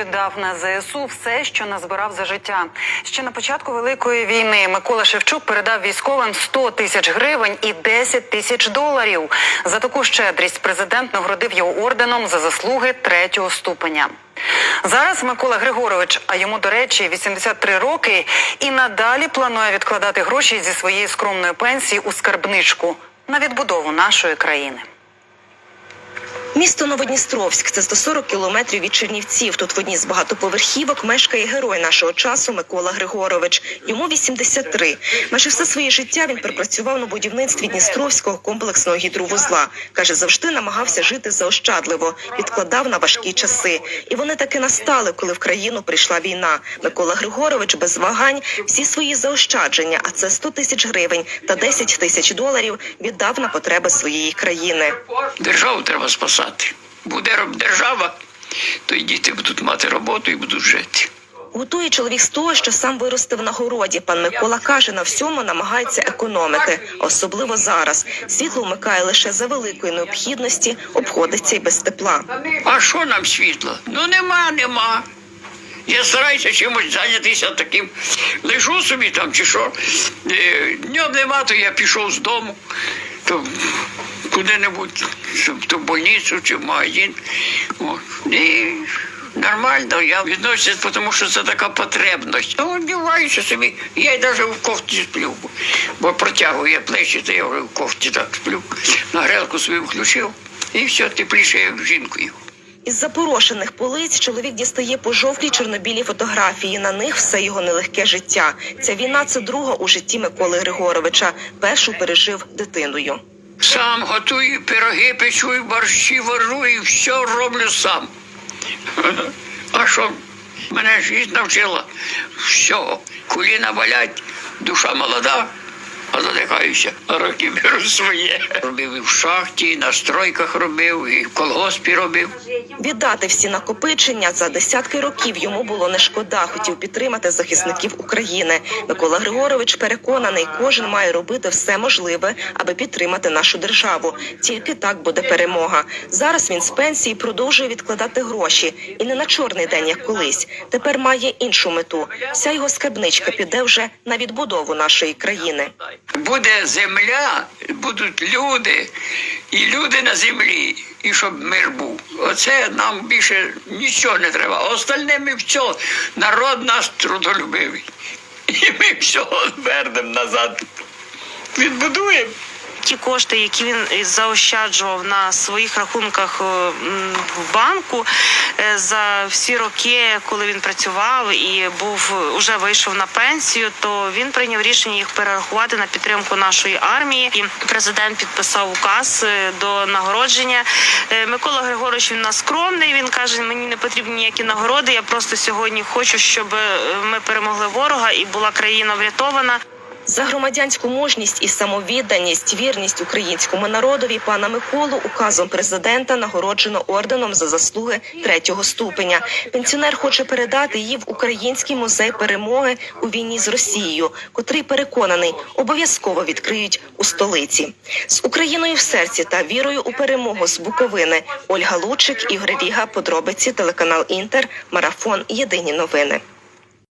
віддав на ЗСУ все, що назбирав за життя. Ще на початку великої війни Микола Шевчук передав військовим 100 тисяч гривень і 10 тисяч доларів. За таку щедрість президент нагородив його орденом за заслуги третього ступеня. Зараз Микола Григорович, а йому, до речі, 83 роки, і надалі планує відкладати гроші зі своєї скромної пенсії у скарбничку на відбудову нашої країни. Місто Новодністровськ це 140 кілометрів від Чернівців. Тут в одній з багатоповерхівок мешкає герой нашого часу Микола Григорович. Йому 83. Майже все своє життя він пропрацював на будівництві Дністровського комплексного гідровузла. каже, завжди намагався жити заощадливо, відкладав на важкі часи. І вони таки настали, коли в країну прийшла війна. Микола Григорович без вагань всі свої заощадження, а це 100 тисяч гривень та 10 тисяч доларів, віддав на потреби своєї країни. Державу треба спасати. Буде держава, то й діти будуть мати роботу і будуть жити. Готує чоловік з того, що сам виростив на городі. Пан Микола каже, на всьому намагається економити, особливо зараз. Світло вмикає лише за великої необхідності, обходиться й без тепла. А що нам світло? Ну нема, нема. Я стараюся чимось зайнятися таким. Лежу собі там чи що. Е, Днем нема, то я пішов з дому, то куди-небудь, щоб то больницю чи в магазин. От. І нормально, я відношуся, тому що це така потребність. Ну, одягаюся собі. Я й навіть в кофті сплю, бо протягує плечі, то я вже в кофті так сплю. На грелку собі включив. І все, тепліше, як жінкою. Із запорошених полиць чоловік дістає пожовклі чорнобілі фотографії. На них все його нелегке життя. Ця війна це друга у житті Миколи Григоровича. Першу пережив дитиною. Сам готую пироги, печу, і борщі і все роблю сам. А що? Мене життя навчила всього. Коліна болять, душа молода, а задихаюся. Роки беру своє. Робив і в шахті, і на стройках робив, і в колгоспі робив. Віддати всі накопичення за десятки років йому було не шкода. Хотів підтримати захисників України. Микола Григорович переконаний, кожен має робити все можливе, аби підтримати нашу державу. Тільки так буде перемога. Зараз він з пенсії продовжує відкладати гроші, і не на чорний день, як колись. Тепер має іншу мету. Вся його скарбничка піде вже на відбудову нашої країни. Буде земля, будуть люди, і люди на землі, і щоб мир був. Оце нам більше нічого не треба. Остальне ми все, народ наш трудолюбивий. І ми все вернемо назад. Відбудуємо. ті кошти, які він заощаджував на своїх рахунках е, в банку за всі роки, коли він працював і був уже вийшов на пенсію, то він прийняв рішення їх перерахувати на підтримку нашої армії. І президент підписав указ е, до нагородження. Е, Микола Григорович він нас скромний. Він каже: мені не потрібні ніякі нагороди. Я просто сьогодні хочу, щоб е, ми перемогли ворога і була країна врятована. За громадянську мужність і самовідданість, вірність українському народові пана Миколу указом президента нагороджено орденом за заслуги третього ступеня. Пенсіонер хоче передати її в Український музей перемоги у війні з Росією, котрий переконаний обов'язково відкриють у столиці з Україною в серці та вірою у перемогу з Буковини. Ольга Лучик, Ігор Ріга, подробиці телеканал Інтер, марафон. Єдині новини.